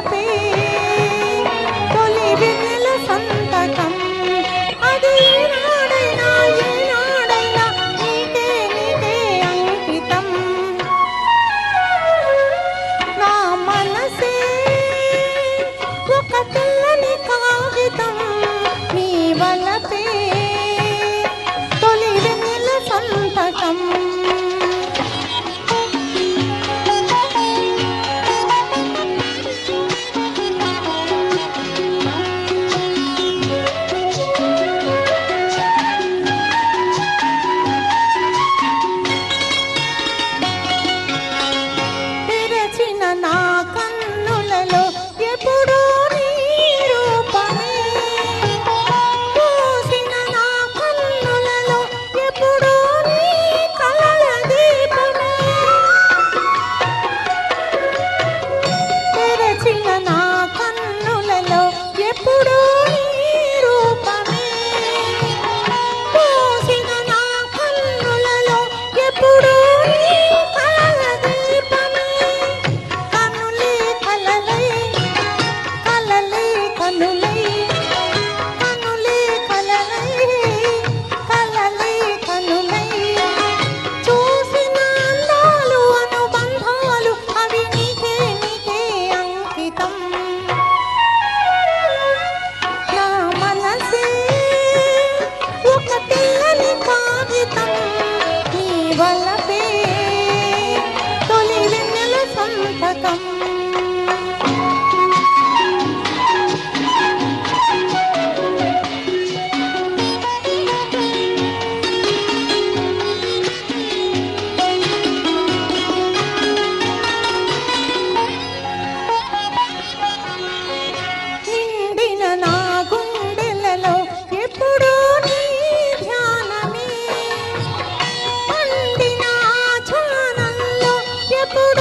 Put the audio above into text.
తలపే తొలి విధుల సంతకం. అది পুর